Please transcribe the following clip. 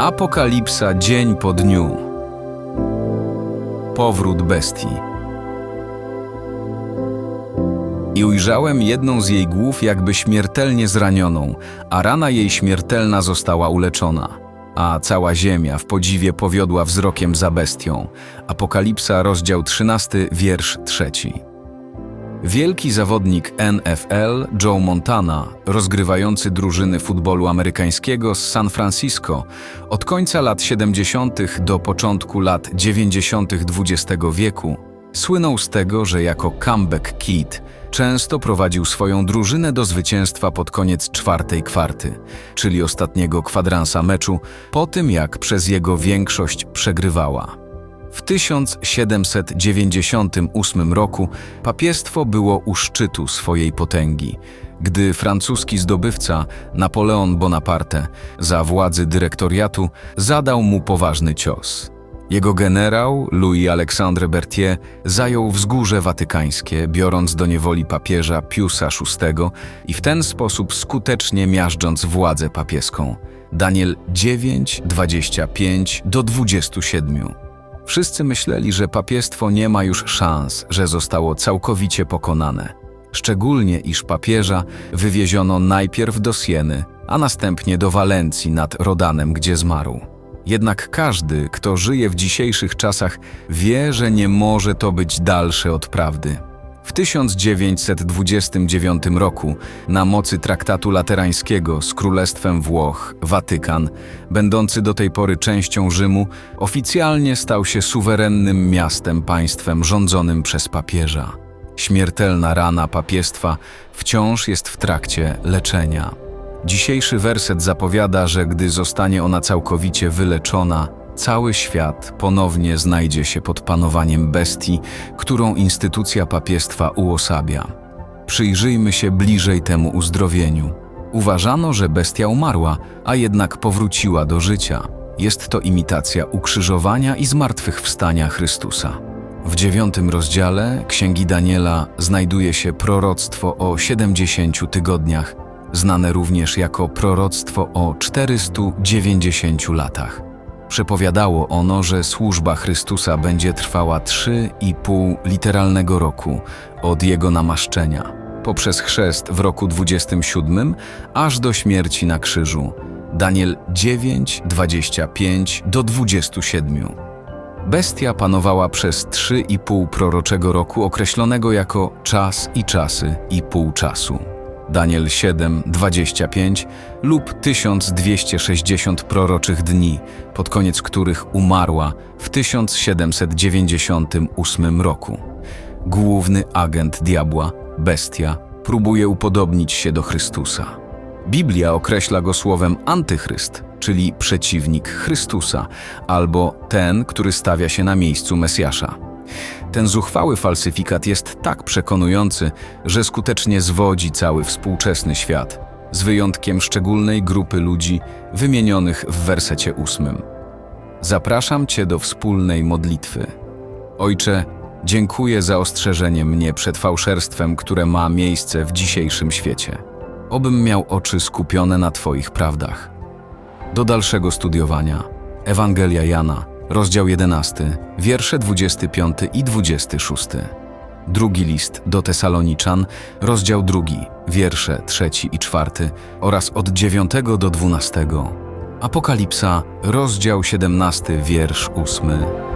Apokalipsa dzień po dniu. Powrót bestii. I ujrzałem jedną z jej głów jakby śmiertelnie zranioną, a rana jej śmiertelna została uleczona. A cała ziemia w podziwie powiodła wzrokiem za bestią. Apokalipsa, rozdział 13, wiersz 3. Wielki zawodnik NFL Joe Montana, rozgrywający drużyny futbolu amerykańskiego z San Francisco, od końca lat 70. do początku lat 90. XX wieku, słynął z tego, że jako comeback kid często prowadził swoją drużynę do zwycięstwa pod koniec czwartej kwarty, czyli ostatniego kwadransa meczu, po tym jak przez jego większość przegrywała. W 1798 roku papiestwo było u szczytu swojej potęgi, gdy francuski zdobywca Napoleon Bonaparte za władzy dyrektoriatu zadał mu poważny cios. Jego generał Louis-Alexandre Berthier zajął wzgórze watykańskie, biorąc do niewoli papieża Piusa VI i w ten sposób skutecznie miażdżąc władzę papieską. Daniel 9, 25 do 27. Wszyscy myśleli, że papiestwo nie ma już szans, że zostało całkowicie pokonane. Szczególnie, iż papieża wywieziono najpierw do Sieny, a następnie do Walencji nad Rodanem, gdzie zmarł. Jednak każdy, kto żyje w dzisiejszych czasach, wie, że nie może to być dalsze od prawdy. W 1929 roku, na mocy traktatu laterańskiego z Królestwem Włoch, Watykan, będący do tej pory częścią Rzymu, oficjalnie stał się suwerennym miastem państwem rządzonym przez papieża. Śmiertelna rana papiestwa wciąż jest w trakcie leczenia. Dzisiejszy werset zapowiada, że gdy zostanie ona całkowicie wyleczona, cały świat ponownie znajdzie się pod panowaniem bestii, którą instytucja papiestwa uosabia. Przyjrzyjmy się bliżej temu uzdrowieniu. Uważano, że bestia umarła, a jednak powróciła do życia. Jest to imitacja ukrzyżowania i zmartwychwstania Chrystusa. W dziewiątym rozdziale Księgi Daniela znajduje się proroctwo o 70 tygodniach, znane również jako proroctwo o 490 latach. Przepowiadało ono, że służba Chrystusa będzie trwała 3,5 literalnego roku od jego namaszczenia, poprzez chrzest w roku 27, aż do śmierci na krzyżu. Daniel 9, 25 do 27. Bestia panowała przez 3,5 proroczego roku określonego jako czas i czasy i pół czasu. Daniel 7, 25 lub 1260 proroczych dni, pod koniec których umarła w 1798 roku. Główny agent diabła, bestia, próbuje upodobnić się do Chrystusa. Biblia określa go słowem antychryst, czyli przeciwnik Chrystusa, albo ten, który stawia się na miejscu Mesjasza. Ten zuchwały falsyfikat jest tak przekonujący, że skutecznie zwodzi cały współczesny świat, z wyjątkiem szczególnej grupy ludzi wymienionych w wersecie ósmym. Zapraszam Cię do wspólnej modlitwy. Ojcze, dziękuję za ostrzeżenie mnie przed fałszerstwem, które ma miejsce w dzisiejszym świecie. Obym miał oczy skupione na Twoich prawdach. Do dalszego studiowania. Ewangelia Jana, rozdział 11, wiersze 25 i 26. Drugi list do Tesaloniczan, rozdział 2, wiersze 3 i 4 oraz od 9 do 12. Apokalipsa, rozdział 17, wiersz 8.